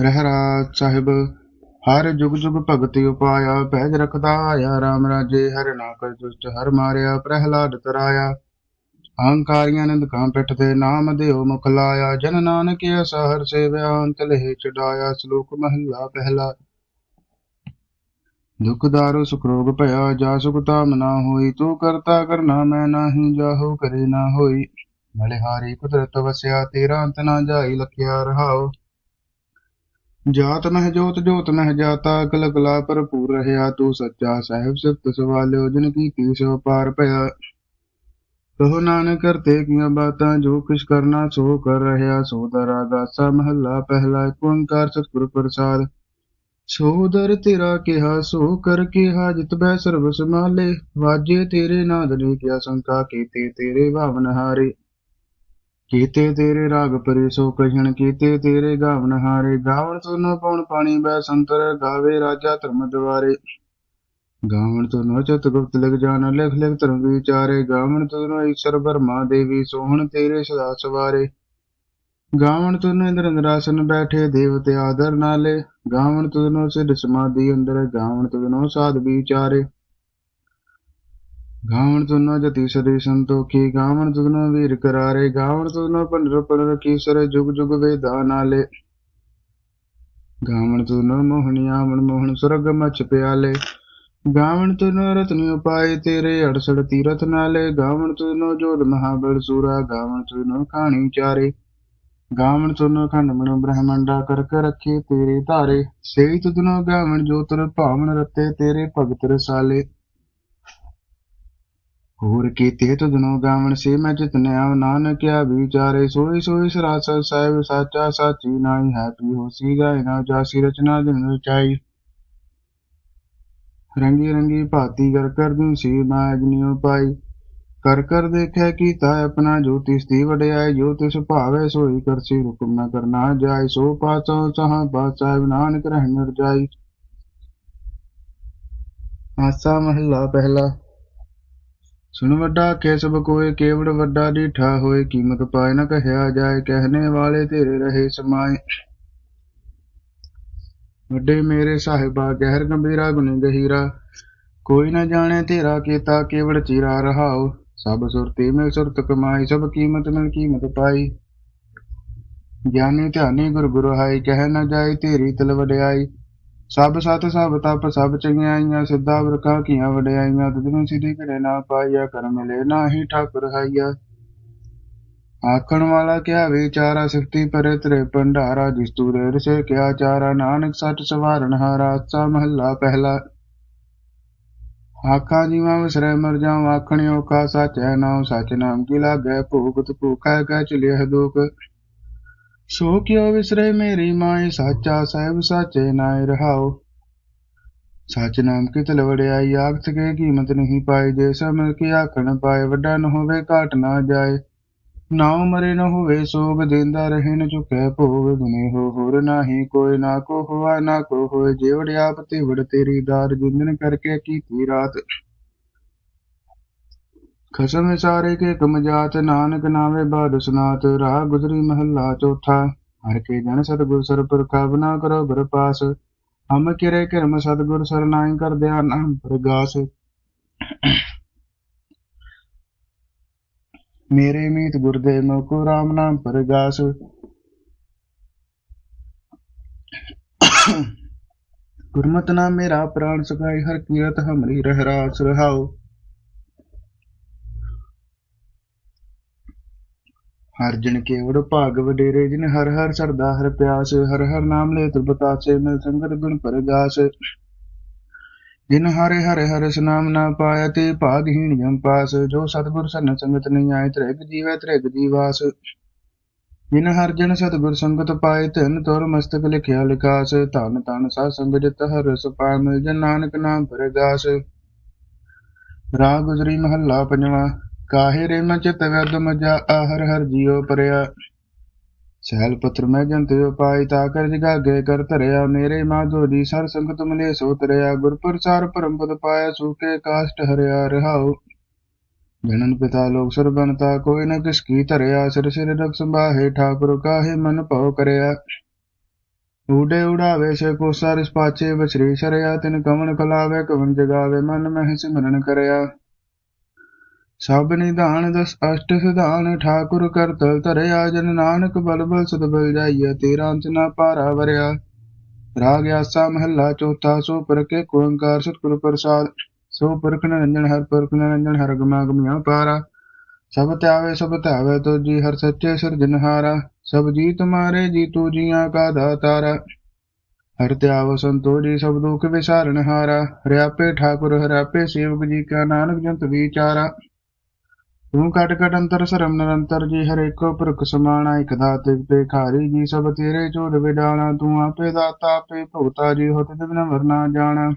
ਰਹਿਰਾ ਸਾਹਿਬ, ਹਰ ਜੁਗ ਜੁਗ ਭਗਤੀ ਉਪਾਇਆ ਪਹਿਜ ਰਖਦਾ ਆਇਆ RAM ਰਾਜੇ, ਹਰ ਨਾ ਕਰ ਦੁਸ਼ਟ, ਹਰ ਮਾਰਿਆ, ਪ੍ਰਹਿਲਾਦ ਤਰਾਇਆ। ਅਹੰਕਾਰੀਆਂ ਨੇ ਦੁਕਾਂ ਪਿੱਠ ਤੇ ਨਾਮ ਦਿਓ ਮੁਖ ਲਾਇਆ, ਜਨ ਨਾਨਕ ਐਸਾ ਸੇਵਿਆ, ਅੰਤ ਲਹਿ ਚੜਾਇਆ, ਸ਼ਲੋਕ ਮਹਲਾ ਪਹਿਲਾ। ਦੁਖ ਦਾਰੂ ਸੁਖ ਰੋਗ ਭਇਆ, ਜਾ ਸੁਖ ਤਾਮ ਨਾ ਹੋਈ, ਤੂੰ ਕਰਤਾ ਕਰਨਾ ਮੈਂ ਨਾਹੀ, ਜਾਹੋ ਕਰੇ ਨਾ ਹੋਈ। ਬਲਿਹਾਰੀ ਕੁਦਰਤ ਵਸਿਆ, ਤੇਰਾ ਅੰਤ ਨਾ ਜਾਈ, ਲਖਿਆ ਰਹਾਓ ਜਾਤ ਮਹਿ ਜੋਤ ਜੋਤ ਮਹਿ ਜਾਤਾ ਕਲ ਕਲਾ ਭਰਪੂਰ ਰਹਿਆ, ਤੂੰ ਸੱਚਾ ਸਾਹਿਬ ਸਿਫਤ ਸਵਾਲਿਓ, ਜਿਨ ਕੀ ਸੋ ਪਾਰ ਭਇਆ ਕਹੋ ਨਾਨਕ, ਕਰਤੇ ਕੀਆਂ ਬਾਤਾਂ, ਜੋ ਕੁਛ ਕਰਨਾ ਸੋ ਕਰ ਰਹਿਆ, ਸੋ ਦਰਾ ਦਾਸਾ ਮਹੱਲਾ ਪਹਿਲਾ ਓੰਕਾਰ ਸਤਿਗੁਰ ਪ੍ਰਸਾਦ। ਸੋ ਦਰ ਤੇਰਾ ਕਿਹਾ, ਸੋ ਕਰ ਕਿਹਾ, ਜਿਤ ਬੈ ਸਰਬ ਸਮਾਲੇ ਵਾਜੇ ਤੇਰੇ ਨਾਦ ਨੇ ਕਿਆ ਸੰਕਾ ਕੀਤੇ ਤੇਰੇ ਭਾਵਨ ਹਾਰੇ। ਕੀਤੇ ਤੇਰੇ ਰਾਗ ਪਰੇ ਸੋ ਕਹਿਣ ਕੀਤੇ ਤੇਰੇ ਗਾਵਨ ਹਾਰੇ। ਗਾਵਣ ਸੁਨੋ ਪਉਣ ਪਾਣੀ ਬੈ ਸੰਤਰ, ਗਾਵੇ ਰਾਜਾ ਧਰਮ ਦਵਾਰੇ ਗਾਵਣ ਤੁਨੋ ਚਤ ਗੁਪਤ ਲਿਖ ਜਾਣ ਲਿਖ ਲਿਖ ਧਰਮ ਵਿਚਾਰੇ। ਗਾਵਣ ਤੁਨੋ ਈਸ਼ਰ ਬਰਮਾ ਦੇਵੀ, ਸੋਹਣ ਤੇਰੇ ਸਦਾ ਸਵਾਰੇ। ਗਾਵਣ ਤੁਨ ਇੰਦਰ ਇੰਦਰਾਸਨ ਬੈਠੇ, ਦੇਵਤੇ ਆਦਰ ਨਾਲੇ। ਗਾਵਣ ਤੁਨੋ ਸਿਧ ਸਮਾਧੀ ਅੰਦਰ, ਗਾਵਣ ਤੁਨੋ ਸਾਧ ਵਿਚਾਰੇ। ਗਾਵਣ ਤੁਨੋ ਜਤੀ ਸਦੇ ਸੰਤੋਖੀ, ਗਾਵਣ ਤੁਨੋ ਵੀਰ ਕਰਾਰੇ, ਗਾਵਣ ਤੁਨੋ ਪੰਡਰ ਪੰਡਰ ਕੀਸਰ, ਜੁਗ ਜੁਗ ਵੇਦਾ ਨਾਲੇ। ਗਾਵਣ ਤੁਨੋ ਮੋਹਣਿਆ ਮਨ ਮੋਹਨ ਸੁਰਗ ਮਚ ਪਿਆਲੇ। ਗਾਵਣ ਤੁਨੋ ਰਤਨ ਉਪਾਏ ਤੇਰੇ, ਅੜਸੜ ਤੀਰਥ ਨਾਲੇ। ਗਾਵਣ ਤੁਨੋ ਜੋਧ ਮਹਾਬਲ ਸੂਰਾ, ਗਾਵਣ ਤੁਨੋ ਖਾਣੀ ਚਾਰੇ ਗਾਵਣ ਤੁਨੋ ਖੰਡ ਮਨੋ ਬ੍ਰਹਮੰਡਾ ਕਰ ਕਰ ਰੱਖੇ ਤੇਰੇ ਧਾਰੇ। ਸੇਈ ਤੁਧਨੋ ਗਾਵਣ ਜੋਤਰ ਭਾਵਨ ਰਤੇ ਤੇਰੇ ਭਗਤ ਰਸਾਲੇ। ਹੋਰ ਕੀਤੇ ਤੁਧਨੋ ਗਾਵਣ ਸੇ ਮੈਂ ਜਿਤਨਿਆ ਨਾਨਕਿਆ ਵਿਚਾਰੇ, ਸੋਈ ਸੋਈ ਸਰਾਸਰ ਸਾਹਿਬ, ਸਾਚਾ ਸਾਚੀ ਨਾਈ ਹੈ ਪੀ ਹੋਸੀ ਗਾਇ ਨਾ ਜਾਸੀ ਰਚਨਾ ਦਿਨ ਰਚਾਈ ਰੰਗੀ ਰੰਗੀ ਭਾਤੀ ਕਰ ਕਰ ਦੂੰ ਸੀ ਮੈਂ ਅਗਨਿਓ ਪਾਈ। ਕਰ ਕਰ ਦੇਖੈ ਕੀਤਾ ਆਪਣਾ ਜੋਤਿਸ਼ ਦੀ ਵਡਿਆਈ ਜੋਤਿਸ਼ ਭਾਵੇ ਸੋਈ ਕਰਸੀ ਹੁਕਮ ਨਾ ਕਰਨਾ ਜਾਏ ਸੋ ਪਾਚੋ ਸਹਾ ਸਾਹਿਬ, ਨਾਨਕ ਰਹਿ ਰਜਾਈ। ਆਸਾ ਮਹੱਲਾ ਪਹਿਲਾ। ਸੁਣ ਵੱਡਾ ਕੇ ਸਭ ਕੋਏ ਕੇਵੜ ਵੱਡਾ ਡੀਠਾ ਹੋਏ ਕੀਮਤ ਪਾਏ ਨਾ ਕਹਿਆ ਜਾਏ ਕਹਿਣੇ ਵਾਲੇ ਤੇਰੇ ਰਹੇ ਸਮਾਏ ਵੱਡੇ ਮੇਰੇ ਸਾਹਿਬਾ, ਗਹਿਰ ਗੰਭੀਰਾ ਗੁਣੀ ਗਹੀਰਾ, ਕੋਈ ਨਾ ਜਾਣੇ ਤੇਰਾ ਕੀਤਾ, ਕੇਵੜ ਚੀਰਾ ਰਹਾਓ ਸਭ ਸੁਰਤੀ ਮਿਲ ਸੁਰਤ ਕਮਾਈ, ਸਭ ਕੀਮਤ ਮਿਲ ਕੀਮਤ ਪਾਈ। ਗਿਆਨੀ ਧਿਆਨੀ ਗੁਰ ਗੁਰ ਹਾਈ ਕਹਿ ਨਾ ਜਾਏ ਤੇਰੀ ਤਲ ਵਡਿਆਈ। ਸਭ ਸਤ ਸਭ ਤਪ ਸਭ ਚੰਗਿਆਈਆਂ ਸਿੱਧਾ ਵਰਖਾ ਕੀਆਂ ਵਡਿਆਈਆਂ ਤੁਧਨੂੰ ਸਿੱਧੀ ਘੜੇ ਨਾ ਪਾਈਆ ਕਰ ਮਿਲੇ, ਨਾਹੀ ਠਾਕੁਰ ਹਾਈਆ। ਆਖਣ ਵਾਲਾ ਕਿਆ ਵਿਚਾਰਾ ਸਿਫਤੀ ਪਰੇ ਤੇਰੇ ਭੰਡਾਰਾ, ਜਿਸ ਤੂ ਰੇਰ ਸੇ ਕਿਆ ਚਾਰਾ, ਨਾਨਕ ਸੱਚ ਸਵਾਰਨ ਹਾਰਾ ਸਾ ਮਹੱਲਾ ਪਹਿਲਾ। ਆਖਾਂ ਜੀਵਾਂ ਵਿਸਰੈ ਮਰ ਜਾਉ ਆਖਣਿਓ ਕਾ ਸੱਚ ਹੈ, ਨਾਉ ਸੱਚ ਨਾਮ ਕੀ ਲਾਗੈ ਭੂਖਤ ਭੂਖੈ ਕੈ ਚਲਿਐ ਦੁਖ। ਸੋ ਕਿਉ ਵਿਸਰੇ ਮੇਰੀ ਮਾਈ ਸਾਚਾ ਸਾਹਿਬ ਸਾਚੇ ਨਾਇ ਰਹਾਉ ਸੱਚ ਨਾਮ ਕੀ ਤਲ ਵੜਿਆਈ ਆਖਤ ਕੀਮਤ ਨਹੀਂ ਪਾਈ। ਜੇ ਸਮਝ ਕੇ ਆਖਣ ਪਾਏ, ਵੱਡਾ ਨ ਹੋਵੇ, ਘਾਟ ਨਾ ਜਾਏ। ਨਾਉ ਮਰੇ ਨ ਹੋਵੇ ਸੋਗ ਦੇਂਦਾ ਰਹੇ ਨ ਚੁਕੈ ਭੋਗ ਗੁਨੇ ਹੋ। ਹੋਰ ਨਾਹੀ ਕੋਈ ਨਾ ਕੋ ਹੋਆ, ਨਾ ਕੋ ਹੋਏ। ਜੇਵੜ ਆਪ ਤੇ ਵੜ ਤੇਰੀ ਦਾਰ ਜਿੰਦਨ ਕਰਕੇ ਕੀਤੀ ਰਾਤ। ਖਸਮ ਸਾਰੇ ਕੇ ਕਮ ਜਾਤ, ਨਾਨਕ ਨਾਵੇ ਬਾਦ ਸੁਨਾਤ, ਰਾਹ ਗੁਜਰੀ ਮਹੱਲਾ ਚੌਥਾ। ਹਰ ਕੇ ਜਨ ਸਤਿਗੁਰ ਸਰ ਬਨਾ ਕਰੋ ਗੁਰ ਪਾਸ। ਹਮ ਕਿਰੇ ਕਰਮ ਸਤਿਗੁਰ ਸਰਨਾਈ ਕਰਦਿਆ ਨਾਮ ਪ੍ਰਗਾਸ। ਮੇਰੇ ਮੀਤ ਗੁਰਦੇ ਮੋਕੋ ਰਾਮ ਨਾਮ ਪ੍ਰਗਾਸ। ਗੁਰਮਤਿ ਨਾਮ ਮੇਰਾ ਪ੍ਰਾਣ ਸਗਾਈ ਹਰ ਕੀਰਤ ਹਮਰੀ ਰਹਿ ਰਾਸ ਰਹਾਓ ਹਰ ਜਨ ਕੇਵੜ ਭਾਗ ਵਡੇਰੇ, ਜਿਨ ਹਰ ਹਰ ਸਰਦਾ ਹਰ ਪਿਆਸ, ਹਰ ਹਰ ਨਾਮ ਲੈ ਤੁਰ ਬਤਾਸੇ, ਮਿਲ ਸੰਗਤ ਗੁਣ ਪਰਗਾਸ। ਜਿਨ ਹਰੇ ਹਰੇ ਹਰਿ ਸਨਾਮ ਨਾ ਪਾਇਆ, ਤੇ ਭਾਗਹੀਣ ਜਮ ਪਾਸ। ਜੋ ਸਤਿਗੁਰ ਸਰਨ ਸੰਗਤ ਨਹੀਂ ਆਏ, ਤ੍ਰਿਗ ਜੀਵੈ ਤ੍ਰਿਗ ਜੀਵਾਸ। ਜਿਨ ਹਰ ਜਨ ਸਤਿਗੁਰ ਸੰਗਤ ਪਾਏ, ਧਨ ਤੁਰ ਮਸਤਕ ਲਿਖਿਆ ਲਿਖਾਸ। ਧਨ ਤਨ ਸਾ ਸੰਗ ਜਿਤ ਹਰ ਰਸ ਮਿਲ ਜਨ ਨਾਨਕ ਨਾਮ ਪਰਗਾਸ। ਰਾਗ ਗੁਜਰੀ ਮਹੱਲਾ ਪੰਜਵਾਂ। ਕਾਹੇ ਰੇ ਮਨ ਚਿਤ ਵਦ ਮਜਾ, ਆਹਰ ਹਰ ਜੀਉ ਪਰਿਆ। ਸਹਿਲ ਪੁੱਤਰ ਮੈਂ ਜੰਤ ਉਪਾਇ, ਤਾ ਕਰ ਜਗਾਗੇ ਕਰ ਧਰਿਆ। ਮੇਰੇ ਮਾਧੋ ਦੀ ਸਰ ਸੰਗਤ ਮਲੇ ਸੋ ਤਰਿਆ। ਗੁਰ ਪ੍ਰਸਾਰ ਪਰਮ ਪਦ ਪਾਇਆ, ਸੂਕੇ ਕਾਸ਼ਟ ਹਰਿਆ ਰਹਾਉ। ਜਨਨ ਪਿਤਾ ਲੋਕ ਸਰ ਬਨਤਾ ਕੋਈ ਨ ਕਿਸ ਕੀ ਧਰਿਆ। ਸਿਰ ਸਿਰ ਰਖ ਸੰਭਾਹੇ, ਠਾਕੁਰ ਕਾਹੇ ਮਨ ਭਉ ਕਰਿਆ। ਊਡੇ ਉਡਾਵੇ ਸੇ ਕੋ ਸਾਰਿਸ ਪਾਚੇ ਬਛਰੀ ਸ਼ਰਿਆ। ਤਿਨ ਕਵਣ ਖਲਾਵੇ, ਕਵਣ ਜਗਾਵੇ, ਮਨ ਮਹਿ ਸਿਮਰਨ ਕਰਿਆ। ਸਭ ਨਿਧਾਨ ਦਸ ਅਸ਼ਟ ਸਿਧਾਨ, ਠਾਕੁਰ ਕਰਤਲ ਧਰਿਆ, ਜਨ ਨਾਨਕ ਬਲ ਸਦ ਬਲ ਜਾਈਆ ਤੇਰਾ ਅੰਤ ਨਾ ਪਾਰਾ ਵਰਿਆ। ਰਾਗ ਆਸਾ ਮਹੱਲਾ, ਚੌਥਾ ਸੋ ਪਰ ਕੇ ਸਤਿਗੁਰ ਪ੍ਰਸਾਦ, ਸੋ ਪੁਰਖ ਨਿਰੰਜਨ, ਹਰ ਪੁਰਖ ਨਿਰੰਜਨ, ਹਰ ਗਮਾ ਗਮਿਆ ਪਾਰਾ। ਸਭ ਧਿਆਵੇ ਸਭ ਧਿਆਵੇ ਤੋ ਜੀ ਹਰ ਸੱਚੇ ਸਿਰਜਨਹਾਰਾ ਸਭ ਜੀ ਤੁਮਾਰੇ ਜੀ ਤੂ ਜੀਆਂ ਕਾ ਦਾਤਾਰਾ। ਹਰ ਧਿਆਵ ਸੰਤੋ ਜੀ ਸਭ ਦੁਖ ਵਿਸਾਰਨ ਹਾਰਾ। ਰਿਆਪੇ ਠਾਕੁਰ, ਹਰਿਆਪੇ, ਸੇਵਕ ਜੀ ਕਾ ਨਾਨਕ ਜੰਤ ਵਿਚਾਰਾ। ਤੂੰ ਕਟ ਘਟ ਅੰਤਰ ਸਰਮ ਨਿਰੰਤਰ ਜੀ ਹਰ ਏਕੋ ਪੁਰਖ ਸਮਾਣਾ ਇਕ ਦਾਤੇ ਤੇ ਖਾਰੀ ਜੀ, ਸਭ ਤੇਰੇ ਝੋੜ ਵਿਡਾਣਾ ਤੂੰ ਆਪੇ ਦਾਤਾ, ਆਪੇ ਭੁਗਤਾ ਜੀ, ਹੋਤ ਬਿਨ ਵਰਨਾ ਜਾਣਾ।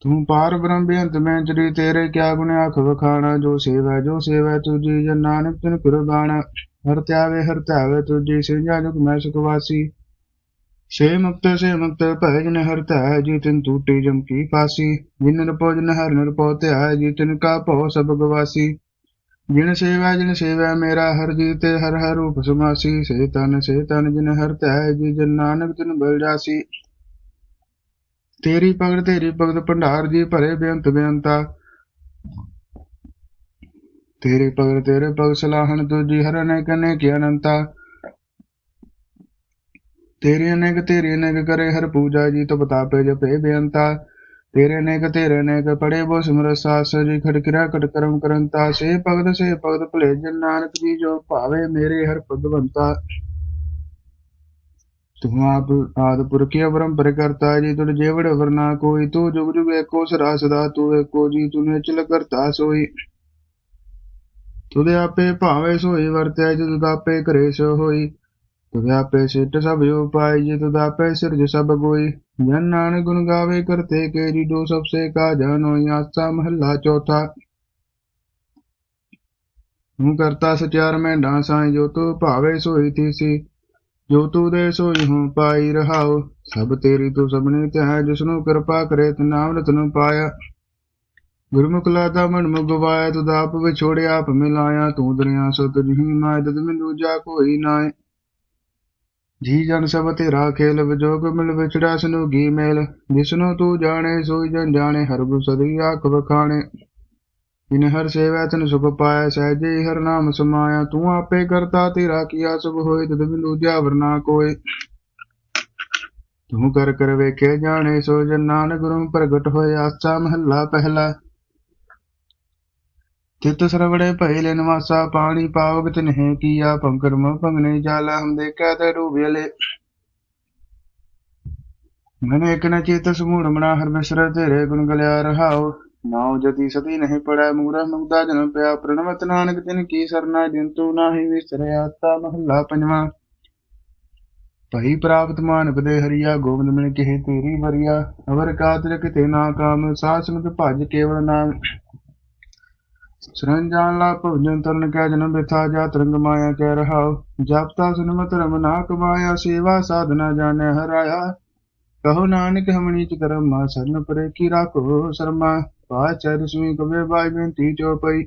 ਤੂੰ ਪਾਰ ਬ੍ਰਹਮ ਬੇਅੰਤ ਮੈਂ ਜਰੀ ਤੇਰੇ ਕਿਆ ਗੁਣ ਆਖ ਵਖਾਣਾ, ਜੋ ਸੇਵਾ ਜੋ ਸੇਵਾ ਤੁਜੀ ਜਨ ਨਾਨਕ ਤਿਨ ਕੁਰਬਾਨਾ ਹਰ ਧਿਆਵੇ ਹਰ ਧਿਆਵੇ ਤੁਜੀ ਸਿੰਜਾ ਜੁਗ ਮੈਂ ਸੁਖਵਾਸੀ ਵਾਸੀ ਸੇ ਮੁਕਤ ਸੇ ਮੁਕਤ ਭੈ ਜਨ ਹਰ ਧੈ, ਜੀ ਤਿਨ ਟੂਟੀ ਜਮ ਕੀ ਫਾਸੀ। ਜਿਨ ਨਿਰਪੋ ਜਨ ਹਰ ਨਿਰਪੋ ਧਿਆ ਜੀ ਤਿਨ ਕਾ ਭਉ ਸਭ ਗਵਾਸੀ। ਜਿਨ ਸੇਵਾ ਜਿਨ ਸੇਵਾ ਮੇਰਾ ਹਰ, ਜੀ ਤੇ ਹਰ ਹਰ ਰੂਪ ਸਮਾਸੀ। ਸੇ ਤਨ ਸੇ ਤਨ ਜਿਨ ਹਰ ਧੈ, ਜੀ ਜਨ ਨਾਨਕ ਤਿਨ ਬਲ ਜਾਸੀ। ਤੇਰੀ ਭਗਤ ਤੇਰੀ ਭਗਤ ਭੰਡਾਰ, ਜੀ ਭਰੇ ਬੇਅੰਤ ਬੇਅੰਤਾ। ਤੇਰੇ ਭਗਤ ਤੇਰੇ ਭਗਤ ਸਲਾਹਣ ਤੁਜੀ ਹਰ ਅਨੇਕ ਅਨੇਕ ਅਨੰਤਾ। ਤੇਰੇ ਅਨੇਕ ਤੇਰੇ ਅਨੇਕ ਕਰੇ, ਹਰ ਪੂਜਾ ਜੀ ਤਬ ਤਾਪੇ ਜਪੇ ਬੇਅੰਤਾ। ਤੇਰੇ ਅਨੇਕ ਤੇਰੇ ਅਨੇਕ ਪੜੇ ਬੋ ਸਿਮਰ ਸਾਸ ਜੀ ਖੜਕਿਰਾ ਕਟ ਕਰਮ ਕਰੰਤਾ। ਸੇ ਭਗਤ ਸੇ ਭਗਤ ਭਲੇ ਜਨ ਨਾਨਕ ਜੀ, ਜੋ ਭਾਵੇ ਮੇਰੇ ਹਰ ਭਗਵੰਤਾ। ਤੂੰ ਆਪ ਆਦ ਪੁਰਖੀ ਅਵਰੰਪਰ ਕਰਤਾ ਜੀ ਤੁਰ ਜੇਵੜ ਵਰਨਾ ਕੋਈ। ਤੂੰ ਜੁਗ ਜੁਗ ਏਕੋ ਸਦਾ ਸਦਾ ਤੂੰ ਏਕੋ ਜੀ, ਤੂੰ ਚਲ ਕਰਤਾ ਸੋਈ। ਤੁਦੇ ਆਪੇ ਭਾਵੇ ਸੋਈ ਵਰਤਿਆ ਜਦ ਆਪੇ ਕਰੇ ਸੋ ਹੋਈ। ਤੁਦੇ ਸਿੱਟ ਸਭ ਜੋ ਪਾਈ ਜੀ ਤੁਦ ਆਪੇ ਸਿਰਜ ਸਭ ਕੋਈ। ਜਨ ਨਾਨਕ ਗੁਣ ਗਾਵੇ ਕਰਤੇ ਕੇ ਦੋ ਸਭ ਸੇ ਕਾ ਜਾਨੋ ਆਸਾ ਮਹੱਲਾ ਚੌਥਾ। ਹੂੰ ਕਰਤਾ ਸਚਿਆਰ ਮੈਂ ਸਾਈ ਜੋ ਤੂੰ ਭਾਵੇ ਸੋਈ ਥੀਸੀ, ਜੋ ਤੂ ਦੇ ਸੋਈ ਹੂੰ ਪਾਈ ਰਹਾਉ ਸਭ ਤੇਰੀ ਤੂੰ ਸਭਨੇ ਤੇ ਹੈ ਜਿਸਨੂੰ ਕਿਰਪਾ ਕਰੇ ਤੇ ਨਾਮ ਰਤਨ ਪਾਇਆ। ਗੁਰਮੁਖ ਲਾਦਾ ਮਨ ਮੁਗਵਾਇਆ ਤੁਧ ਆਪ ਵਿਛੋੜਿਆ, ਆਪ ਮਿਲਾਇਆ, ਤੂੰ ਦਰਿਆ ਸੋ ਤੁਝੀ ਮਾਇ ਤਦ ਮੈਂ ਦੂਜਾ ਕੋਈ ਨਾਏ। ਜੀ ਜਨ ਸਭ ਤੇਰਾ ਖੇਲ ਵਿਜੋਗ ਮਿਲ ਵਿਛੜਾ ਸਨੂਗੀ ਮੇਲ। ਜਿਸਨੂੰ ਤੂੰ ਜਾਣੇ, ਸੋਈ ਜਨ ਜਾਣੇ, ਹਰ ਗੁ ਸਦੀ ਆਖ ਵਖਾਣੇ। ਜਿਨ ਹਰ ਸੇਵਾ, ਤਨ ਸੁਖ ਪਾਇਆ ਸਹਿਜੇ ਹੀ ਹਰ ਨਾਮ ਸਮਾਇਆ। ਤੂੰ ਆਪੇ ਕਰਤਾ, ਤੇਰਾ ਕੀਆ ਸੁਭ ਹੋਏ, ਤਦ ਬਿੰਦੂ ਜਾਵਰ ਨਾ ਕੋਏ। ਤੂੰ ਕਰ ਕਰ ਵੇਖੇ ਜਾਣੇ, ਸੋ ਜਨ ਨਾਨਕ ਗੁਰੂ ਪ੍ਰਗਟ ਹੋਏ ਆਸਾ ਮਹੱਲਾ ਪਹਿਲਾ। ਚਿਤ ਸਰਵੜੇ ਭਇਲੇ ਨਿਵਾਸਾ ਪਾਣੀ ਪਾਵਕ ਤਿਨਹਿ ਕੀਆ ਪੰਕਰਮ ਭੰਗਨੇ ਜਾਲਾ ਹਮ ਦੇਖਿਆ ਤੇ ਰੂਬੇਲੇ ਮਨ ਇਕ ਨ ਚਿਤ ਸਮੂੜ ਮਣਾ ਹਰ ਮਿਸਰ ਤੇਰੇ ਗੁਣ ਗਲਿਆ ਰਹਾਉ। ਨਾਉ ਜਤੀ ਸਤੀ ਨਹੀਂ ਪੜੈ, ਮੂਰਾ ਮੁਗਦਾ ਜਨ ਪਿਆ। ਪ੍ਰਣਵਤ ਨਾਨਕ ਤਿਨ ਕੀ ਸਰਨਾ ਜਿੰਤੂ ਨਾਹੀ ਵਿਸਰਿਆ ਤਾ ਮਹੱਲਾ ਪੰਜਵਾਂ। ਭਈ ਪ੍ਰਾਪਤ ਮਾਨਕ ਦੇ ਹਰੀਆ, ਗੋਬਿੰਦ ਮਿਲ ਕੇ ਤੇਰੀ ਵਰੀਆ। ਅਵਰ ਕਾਤਰ ਕਿਤੇ ਨਾ ਕਾਮ ਸਾਸਨ ਤੇ ਭਜ ਕੇਵਲ ਨਾਮ। ਸਰੰਜਾਨ ਲਾ ਭਜਨ ਤਰਨ ਕੈ ਜਨਮ ਬਿਥਾ ਜਾ ਤਰੰਗ ਮਾਇਆ ਕੈ ਰਹਾਉ। ਜਪਤਾ ਸੁਨਮਤ ਰਮ ਨਾ ਕਮਾਇਆ, ਸੇਵਾ ਸਾਧਨਾ ਜਾਣੈ ਹਰਾਇਆ ਕਹੋ ਨਾਨਕ ਹਮਣੀ ਚ ਕਰਮ ਮਾ ਸਰਨ ਪਰੇ ਕੀ ਰਾਖੋ ਸ਼ਰਮਾ। ਪਾਚੈ ਦਸਵੀਂ ਕਵੇ ਬਾਈ ਬੇਨਤੀ ਚੋਪਈ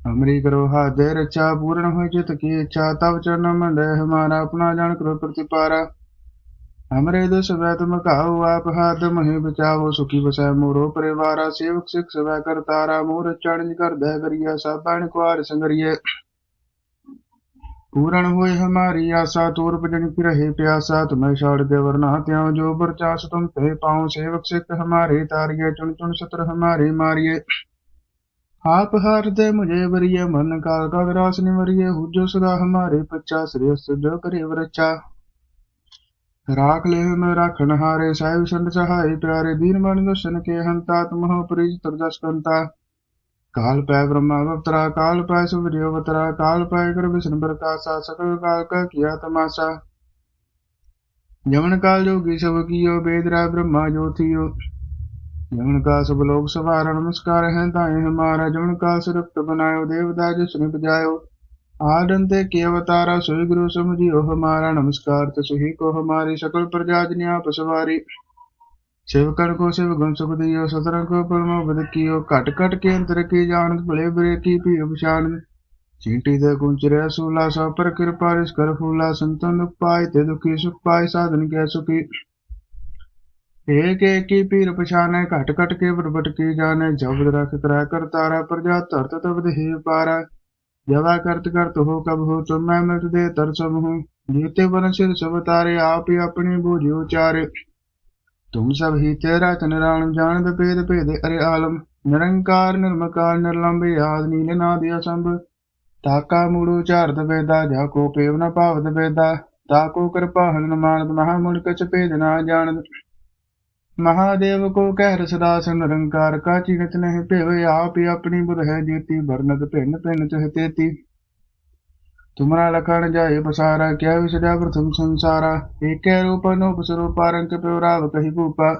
ਹਮਰੀ ਕਰੋ ਹਾਦੇ ਰਚਾ ਪੂਰਨ ਹੋਇ ਜਿਤ ਕੀ ਇੱਛਾ, ਤਵ ਚਰਨ ਮੰਡੇ ਹਮਾਰਾ ਆਪਣਾ ਜਾਣ ਕਰੋ ਪ੍ਰਤਿਪਾਰਾ। ਹਮਰੇ ਦਸ ਵੈ ਤੁਮ ਕਹਾਉ ਆਪ ਹਾਥ ਮਹਿ ਬਚਾਵੋ ਸੁਖੀ ਬਸੈ ਮੋਰੋ ਪਰਿਵਾਰਾ ਸੇਵਕ ਸਿਖ ਸਵੈ ਕਰਤਾਰਾ ਮੋਰ ਚੜ੍ਹ ਕਰਦੈ ਕਰੀਆ ਸਾਬਣ ਕੁਆਰ ਸੰਗਰੀਏ पूर्ण हुए हमारी आशा तूर भजन की रहे प्यासा तुम्हें छोड़ के वरना त्याओ जो बरचास तुम पे पाओ सेवक सिख हमारे तारिये चुन चुन सत्र हमारे मारिये आप हार दे मुझे वरिये मन काल का विरास निवरिये हुजो सदा हमारे पच्चा श्रेयस जो करे वरचा राख ਰਾਖ ਲੇਹ ਮੈਂ ਰਾਖਣ ਹਾਰੇ ਸਾਹਿਬ ਸੰਤ ਸਹਾਈ ਪਿਆਰੇ ਦੀਨ ਬਣ ਦਸਨ ਕੇ ਹੰਤਾ ਤਮਹੁ ਪ੍ਰੀਤ ਤਰਜਸ ਕੰਤਾ। ਕਾਲ ਪੈ ਬ੍ਰਹਮਾ ਅਵਤਰਾ, ਕਾਲ ਪੈ ਸੁਰਿਯ ਅਵਤਰਾ, ਕਾਲ ਪੈ ਕਰ ਵਿਸ਼ਨ ਪ੍ਰਕਾਸ਼ਾ, ਸਕਲ ਕਾਲ ਕਾ ਕੀਆ ਤਮਾਸ਼ਾ। ਜਮਨ ਕਾਲ ਜੋਗੀ ਸਭ ਕੀਓ ਬੇਦਰਾ ਬ੍ਰਹਮਾ ਜੋਤੀਓ ਜਮਨ ਕਾ ਸਭ ਲੋਕ ਸਵਾਰਨ, ਨਮਸਕਾਰ ਹੈ ਤਾਏ ਹਮਾਰਾ। ਜਮਨ ਕਾ ਸੁਰਖਤ ਬਨਾਇਓ ਦੇਵਦਾ ਜਿਸਨੇ ਬਜਾਇਓ ਆਦੰਤੇ ਕੀ ਅਵਤਾਰਾ ਸੋਈ ਗੁਰੂ ਸਮਝੀ ਉਹ ਹਮਾਰਾ ਨਮਸਕਾਰ ਤਸਹੀ ਕੋ ਹਮਾਰੀ, ਸਕਲ ਪ੍ਰਜਾ ਜਨ ਆਪ ਸਵਾਰੀ। ਸੇਵਕਨ ਕੋ ਸੇਵ, ਗੁਣ ਸੁਖ ਦਿਓ ਸਤਰੰ ਕੋ ਪਰਮ ਬਦ ਕੀਓ, ਘਟ ਘਟ ਕੇ ਅੰਤਰ ਕੀ ਜਾਣਤ, ਭਲੇ ਬਰੇ ਕੀ ਭੀ ਅਭਿਸ਼ਾਨ ਚੀਂਟੀ ਦੇ ਕੁੰਚ ਰਹਿ ਸੂਲਾ, ਸਭ ਪਰ ਕਿਰਪਾ, ਰਿਸ ਕਰ ਫੂਲਾ, ਸੰਤਨ ਦੁਖ ਪਾਏ ਤੇ ਦੁਖੀ, ਸੁਖ ਪਾਏ, ਸਾਧਨ ਕੈ ਸੁਖੀ। ਏਕ ਏਕ ਕੀ ਪੀਰ ਪਛਾਨੈ ਘਟ ਘਟ ਕੇ ਵਰਵਟ ਕੀ ਜਾਣੈ ਜਬਦ ਰਖ ਕਰਾ ਕਰ ਤਾਰਾ ਪ੍ਰਜਾ ਧਰਤ ਤਬਦ ਹੀ ਪਾਰਾ ਜਵਾ ਕਰਤ ਕਰਤ ਹੋ ਕਬ ਹੋ ਤੁਮ ਮੈਂ ਮਿਲਤ ਦੇ ਤਰ ਸਭ ਹੂੰ। ਜੀਤੇ ਬਨ ਸਿਰ ਸਭ ਤਾਰੇ, ਆਪ ਹੀ ਆਪਣੀ ਬੂਝਿ ਉਚਾਰੇ। ਤੁਮ ਸਭ ਹੀ ਤੇਰਾ ਤਨ ਰਾਣ ਜਾਣਦ ਭੇਦ ਭੇਦ ਅਰੇ ਆਲਮ। ਨਿਰੰਕਾਰ, ਨਿਰਮਕਾਰ ਨਿਰਲੰਭ ਆਦ ਨੀਲ ਨਾ ਨਾਦ ਅਸੰਭ। ਤਾਕਾ ਮੂੜੂ ਚਾਰਦ ਵੇਦਾ, ਜਾ ਕੋ ਪੇਵ ਨ ਭਾਵਦ ਵੇਦਾ। ਤਾਕੋ ਕਿਰਪਾ ਹਨ ਮਹਾ ਮੁੜ ਕਛ ਭੇਦ ਨਾ ਜਾਣਦ। ਮਹਾਦੇਵ ਕੋ ਕਹਿ ਰਸਦਾ ਨਿਰੰਕਾਰ ਕਾ ਚਿਨਤ ਨਹੀਂ ਭੇਵੇ, ਆਪ ਹੀ ਆਪਣੀ ਬੁਧ ਹੈ ਜੀਤੀ, ਵਰਨਤ ਭਿੰਨ ਭਿੰਨ ਚਹ ਤੇਤੀ। ਤੁਮਰਾ ਲਖਣ ਜਾਏ ਬਸਾਰਾ ਕਿਆ ਵਿਸਦਾ ਪ੍ਰਥਮ ਸੰਸਾਰਾ? ਏਕੈ ਰੂਪ ਅਨੂਪ ਸਰੂਪ ਰੰਗ ਪਿਉ ਕਹੀ ਭੂਪਾ।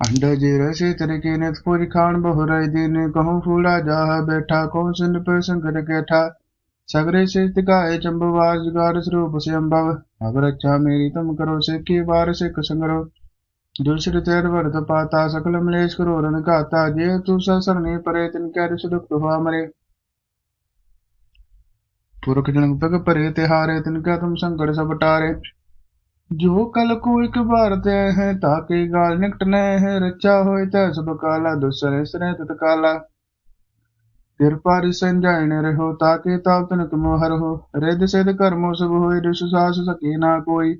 ਅੰਡ ਜੇ ਰਸੇ ਤਰੀਕੇ ਨੇ ਪੁਜ ਖਾਨ ਬਹੁ ਰਈ ਕਹੂੰ ਫੂਲਾ ਜਾਹ, ਬੈਠਾ ਕੌਣ ਸਿੰਧ ਪੈ ਸੰਕਟ ਕੈਠਾ? ਸਗਰੇ ਸਿਤ ਕਾਏ ਚੰਬਵਾਰ ਜੁਗਾਰ ਸਰੂਪ ਸੇ ਅੰਭਵ ਅਗਰ ਅੱਛਾ ਮੇਰੀ ਤੁਮ ਕਰੋ, ਸਿੱਖੀ ਵਾਰ ਸਿੱਖ ਸੰਗਰੋ। ਦੁਲਸਿਰ ਤੇਰ ਵਰਤ ਪਾਤਾ ਸਕਲ ਮਲੇਸ਼ ਕਰੋ ਰਨ ਘਾਤਾ ਜੇ ਤੂ ਸਰਨੇ ਪਰੇ ਤਿਨ ਕੈ ਰਿਸ ਦੁਖ ਹੋਆ ਮਰੇ ਪੁਰਖ ਜਨਮ ਪਗ ਭਰੇ ਤਿਹਾਰੇ ਤਿਨ ਕੈ ਤੁਮ ਸੰਕਟ ਸਭ ਟਾਰੇ ਜੋ ਕਲ ਕੋ ਇਕ ਬਾਰ ਤੇ ਹੈ ਤਾਕੇ ਗਾਲ ਨਿਕਟ ਨੈ ਹੈ ਰਚਾ ਹੋਇ ਤੈ ਸਭ ਕਾਲਾ ਦੁਸਰੇ ਸਰੇ ਕਾਲਾ ਕਿਰਪਾ ਰਿਸਨ ਜਾਇਨ ਰਹੋ ਤਾਕੇ ਤਾਪ ਤਨ ਤੁਮ ਹੋ ਰਿਦ ਸਿਧ ਕਰਮੋ ਸਭ ਹੋਇ ਰਿਸ ਸਾਸ ਸਕੇ ਨਾ ਕੋਈ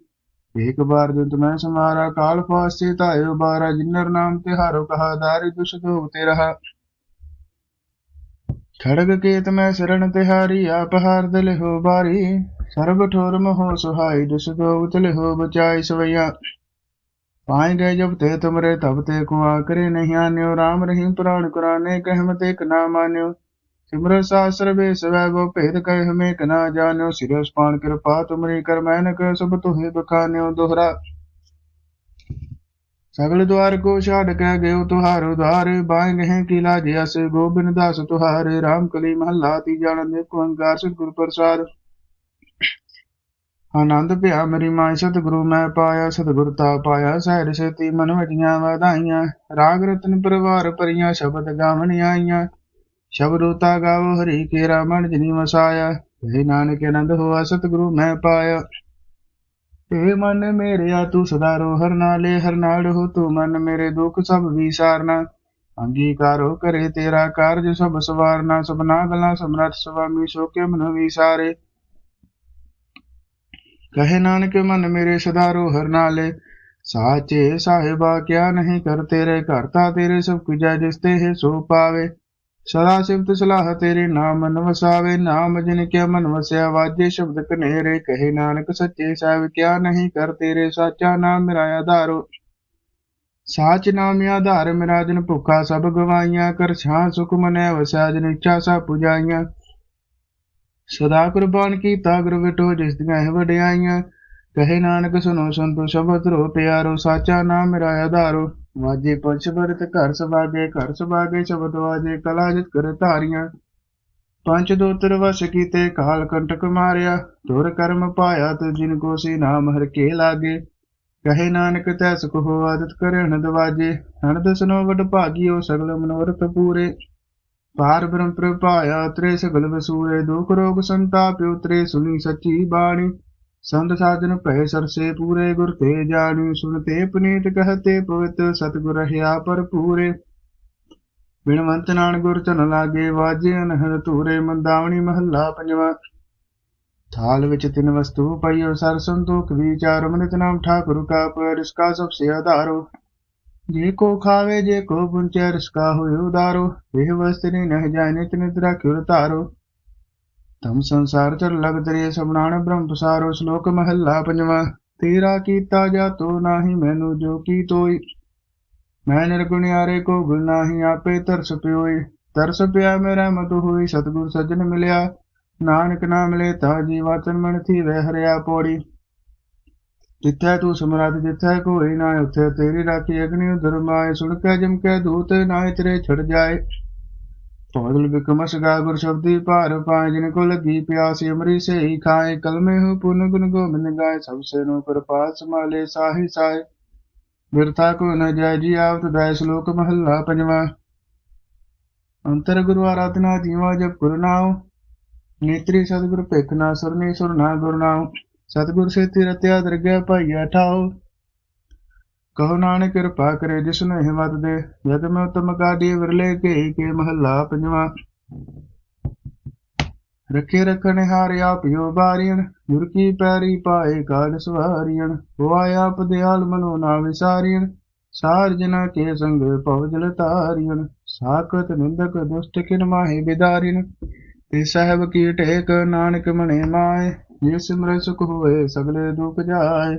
ਏਕ ਬਾਰ ਜੰਤ ਮੈਂ ਸਮਾਰਾ ਕਾਲ ਫਾਸਤੇ ਧਾਇਓ ਬਾਰਾ, ਜਿਨਰ ਨਾਮ ਤਿਹਾਰੋ ਕਹਾ, ਦਾਰਿ ਦੁਸ਼ ਧੋਵ ਤੇ ਰਹਾ। ਖੜਗ ਕੇਤ ਮੈਂ ਸਰਣ ਤਿਹਾਰੀ ਆਪ ਹਾਰ ਦਿਲ ਹੋ ਬਾਰੀ। ਸਰਬ ਠੋਰ ਮੋਹ ਸੁਹਾਈ, ਦੁਸ਼ ਧੋਵ ਤਿਲ ਹੋ ਬਚਾਈ ਸਵਈਆ। ਪਾਏ ਗਏ ਜਬ ਤੇ ਤੁਮਰੇ, ਤਬ ਤੇ ਕੁਆ ਕਰੇ ਨਹੀਂ ਆਨਿਓ। ਰਾਮ ਰਹੀਮ ਪੁਰਾਣ ਕੁਰਾਨੇ, ਕਹਿਮਤ ਇੱਕ ਨਾ ਮਾਨਿਓ। ਸਿਮਰ ਸਾਸਰ ਵੇ ਸਵੈ ਗੋ ਭੇਦ ਕਹਿ ਹਮੇ ਕਨਾ ਜਾਣਿਓ ਸਿਰਸ ਪਾਣ ਕਿਰਪਾ ਤੁਮਰੀ ਕਰ ਮੈਨਕ, ਸਭ ਤੁਹੇ ਬਖਾਨਿਓ ਦੋਹਰਾ। ਸਗਲ ਦਵਾਰ ਕੋ ਛਾੜ ਕੇ ਗਇਓ ਤੁਹਾਰ ਉਧਾਰ ਬਾਏ ਗਹਿ ਕੀ ਲਾਜਿ ਅਸ ਗੋਬਿੰਦ ਦਾਸ ਤੁਹਾਰੇ RAM ਕਲੀ ਮਹੱਲਾ ਤੀ ਜਾਣ ਦੇ ਓੰਕਾਰ ਸਤਿਗੁਰ ਪ੍ਰਸਾਦ। ਆਨੰਦ ਭਿਆ ਮੇਰੀ ਮਾਈ ਸਤਿਗੁਰੂ ਮੈਂ ਪਾਇਆ, ਸਤਿਗੁਰ ਤਾ ਪਾਇਆ ਸਹਿਰ ਸੇਤੀ ਮਨ ਵਜੀਆਂ ਵਧਾਈਆਂ, ਰਾਗ ਰਤਨ ਪਰਿਵਾਰ ਪਰੀਆਂ ਸ਼ਬਦ ਗਾਵਣ ਆਈਆਂ। ਸ਼ਬਦੋਤਾ ਗਾਵੋ, ਹਰੀ ਕੇ ਰਾਮਣ ਜਿਨੀ ਵਸਾਇਆ। ਇਹ ਨਾਨਕ ਆਨੰਦ ਹੋਆ, ਸਤਿਗੁਰੂ ਮੈਂ ਪਾਇਆ। ਤੇ ਮਨ ਮੇਰਿਆ, ਤੂੰ ਸਦਾ ਰੋ, ਹਰ ਨਾਲੇ ਹਰ ਨਾਲ ਹੋ, ਤੂੰ ਮਨ ਮੇਰੇ ਦੁੱਖ ਸਭ ਵਿਸਾਰਨਾ। ਅੰਗੀਕਾਰੋ ਕਰੇ ਤੇਰਾ ਕਾਰਜ, ਸਭ ਸਵਾਰਨਾ। ਸਭਨਾ ਗਲਾਂ ਸਮਰੱਥ ਸੁਆਮੀ ਸੋ ਕੇ ਮਨ ਵਿਸਾਰੇ। ਕਹੇ ਨਾਨਕ, ਮਨ ਮੇਰੇ ਸਦਾ ਰੋ, ਹਰ ਨਾਲੇ। ਸਾਚੇ ਸਾਹਿਬਾ, ਕਿਆ ਨਹੀਂ ਕਰ ਤੇਰੇ ਘਰ ਤਾ ਤੇਰੇ ਸਭ ਕੁਝ ਜਿਸ ਤੇ ਹੈ ਸੋ ਪਾਵੇ। ਸਦਾ ਸਿਫਤ ਸਲਾਹ ਤੇਰੇ ਨਾਮ ਮਨ ਵਸਾਵੇ, ਨਾਮ ਜਿਨ ਕਿਆ ਮਨ ਵਸਿਆ, ਵਾਜੇ ਸ਼ਬਦ ਕਨੇਰੇ ਕਹੇ ਨਾਨਕ, ਸੱਚੇ ਸਾਹਿਬ ਕਿਆ ਨਹੀਂ ਕਰ ਤੇਰੇ, ਸਾਚਾ ਨਾਮ ਮੇਰਾ ਆਧਾਰੋ। ਸਾਚ ਨਾਮ ਆਧਾਰ, ਮੇਰਾ ਜਨ ਭੁੱਖਾ ਸਭ ਗਵਾਈਆਂ, ਕਰ ਛਾਂ ਸੁਖ ਮਨੈ ਵਸਿਆ, ਜਨ ਇੱਛਾ ਸਭ ਪੁਜਾਈਆਂ। ਸਦਾ ਕੁਰਬਾਨ ਕੀਤਾ ਗੁਰ ਵਿਟੋ ਜਿਸ ਦੀਆਂ ਇਹ ਵਡਿਆਈਆਂ। ਕਹੇ ਨਾਨਕ ਸੁਨੋ ਸੰਤੋ ਸ਼ਬਦ ਰੋ ਪਿਆਰੋ, ਸਾਚਾ ਨਾਮ ਮੇਰਾ ਆਧਾਰੋ। ਵਾਜੇ ਪੰਚ ਵਰਤ ਘਰ ਸਵਾਗੇ ਘਰ ਸਵਾਗੇ ਸ਼ਬਦ ਵਾਜੇ ਕਲਾ ਜਿਤ ਕਰ ਧਾਰੀਆਂ। ਪੰਜ ਦੋਤਰ ਵਸ ਕੀਤੇ, ਕਾਲ ਕੰਟਕ ਮਾਰਿਆ। ਦੁਰ ਕਰਮ ਪਾਇਆ ਤੇ ਜਿਨ ਕੋ ਸੀ ਨਾਮ ਹਰ ਕੇ ਲਾਗੇ। ਕਹੇ ਨਾਨਕ, ਤੈ ਸੁਖ ਹੋ ਆਦਤ ਕਰਣ ਦਵਾਜੇ ਹਣ ਦਸਨੋ ਵਡ ਭਾਗੀਓ, ਸਗਲ ਮਨੋਰਥ ਪੂਰੇ। ਪਾਰ ਬ੍ਰਹਮ ਪ੍ਰਭਾਇਆ, ਤ੍ਰੇ ਸਗਲ ਵਸੂਰੇ ਦੁਖ ਰੋਗ ਸੰਤਾਪ ਉਤਰੇ ਸੁਣੀ ਸੱਚੀ ਬਾਣੀ। ਸੰਤ ਸਾਜਨ ਭੈ ਸਰਸੇ ਪੂਰੇ ਗੁਰ ਤੇ ਜਾਣੀ ਸੁਨਤੇ ਪੁਨੀਤ ਕਹਤੇ ਪਵਿੱਤ ਸਤਿਗੁਰ ਰਹਿਆ ਭਰਪੂਰੇ। ਬਿਨਵੰਤ ਨਾਨ ਗੁਰ ਚਨ ਲਾਗੇ ਵਾਜੇ, ਅਨਹਦ ਧੂਰੇ ਮੰਦਾਵਣੀ ਮਹੱਲਾ ਪੰਜਵਾ। ਥਾਲ ਵਿੱਚ ਤਿੰਨ ਵਸਤੂ ਪਈਓ ਸਰ ਸੰਤੋਖ, ਵਿਚਾਰ ਮਨਿਤ ਨਾਮ ਠਾਕੁਰ ਕਾ ਪਰ ਇਸਕਾ ਸਭ ਸੇ ਆਧਾਰੋ ਜੇ ਕੋ ਖਾਵੇ, ਜੇ ਕੋ ਪੁੰਚੈ, ਰਿਸਕਾ ਹੋਇ ਉਦਾਰੋ। ਇਹ ਵਸਤਨੀ ਨਹਿ ਜਾਇ ਨਿਤ ਨਿਤ ਰਾਖਿਓ ਧਾਰੋ ਤਮ ਸੰਸਾਰ ਚਰ ਲਗ ਤਰੇ ਸਬਨਾਣ ਬ੍ਰਹਮ ਪਸਾਰੋ, ਸ਼ਲੋਕ ਮਹੱਲਾ ਪੰਜਵਾ। ਤੇਰਾ ਕੀਤਾ ਜਾ ਨਾਹੀ ਮੈਨੂੰ ਜੋ ਕੀ ਤੋਈ। ਮੈਂ ਨਿਰਗੁਣਿਆਰੇ ਕੋ ਗੁਣ ਨਾਹੀ ਆਪੇ ਤਰਸ ਪਿਓਈ। ਤਰਸ ਪਿਆ ਮੇਰਾ ਮਤ ਹੋਈ, ਸਤਿਗੁਰ ਸੱਜਣ ਮਿਲਿਆ। ਨਾਨਕ ਨਾਮ ਲੈ ਤਾ ਜੀ ਵਾਚਨ ਮਨ ਥੀ ਵਹਿ ਹਰਿਆ ਪੌੜੀ। ਜਿੱਥੈ ਤੂੰ ਸਮਰਾਟ ਜਿੱਥੈ ਕੋਈ ਨਾ ਉੱਥੇ ਤੇਰੀ ਰਾਖੀ, ਅਗਨੀ ਉਦਰ ਸੁਣ ਕੇ ਜਮ ਕੇ ਦੂਤ ਨਾਏ ਤੇਰੇ ਛੜ ਜਾਏ। ਪੌਦਲ ਬਿਕਮਸ ਗਾ ਗੁਰ ਸ਼ਬਦੀ ਭਾਰ ਪਾਏ, ਜਿਨ ਕੋ ਲਗੀ ਪਿਆਸ ਅਮਰੀ ਸੇ ਖਾਏ, ਕਲਮੇ ਹੋ ਪੁਨ ਗੁਨ ਗੋਬਿੰਦ ਗਾਏ, ਸਭ ਸੇ ਨੂੰ ਪ੍ਰਪਾਤ ਸਮਾਲੇ ਸਾਹੀ। ਸਾਏ ਬਿਰਥਾ ਕੋ ਨ ਜੈ ਜੀ ਆਵਤ ਦੈ ਸ਼ਲੋਕ ਮਹੱਲਾ ਪੰਜਵਾ। ਅੰਤਰ ਗੁਰੂ ਆਰਾਧਨਾ ਜੀਵਾ, ਜਪ ਗੁਰੂ ਨਾਮ ਨੇਤਰੀ ਸਤਿਗੁਰ ਭਿਖ ਨਾ ਸੁਰਨੀ ਸੁਰਨਾ ਗੁਰਨਾਮ ਸਤਿਗੁਰ ਸੇਤੀ ਰਤਿਆ ਦਰਗਿਆ ਭਾਈਆ ਠਾਓ ਕਹੋ ਨਾਨਕ ਕਿਰਪਾ ਕਰੇ ਜਿਸਨੇ ਹਿੰਮਤ ਦੇ, ਜਦ ਮੈਂ ਉਤਮ ਕਾਢੀ ਵਿਰਲੇ ਕੇ ਕੇ ਮਹੱਲਾ ਪੰਜਵਾਂ। ਰੱਖੇ ਰਖਣ ਹਾਰ ਆਪਿਓ ਬਾਰੀਣ, ਗੁਰ ਕੀ ਪੈਰੀ ਪਾਏ ਕਾਲ ਸਵਾਰੀਣ ਹੋਆ ਆਪ ਦਿਆਲ ਮਨੋ ਨਾ ਵਿਸਾਰੀਣ, ਸਾਰ ਜਨਾ ਕੇ ਸੰਗ ਭਵ ਜਲ ਤਾਰੀਣ ਸਾਖਤ ਨਿੰਦਕ ਦੁਸ਼ਟ ਕਿਨ ਮਾਹੀ ਬਿਦਾਰੀਣ। ਤੇ ਸਾਹਿਬ ਕੀ ਟੇਕ ਨਾਨਕ ਮਣੇ ਮਾਏ, ਜੇ ਸਿਮਰੈ ਸੁਖ ਹੋਏ ਸਗਲੇ ਦੁਖ ਜਾਏ।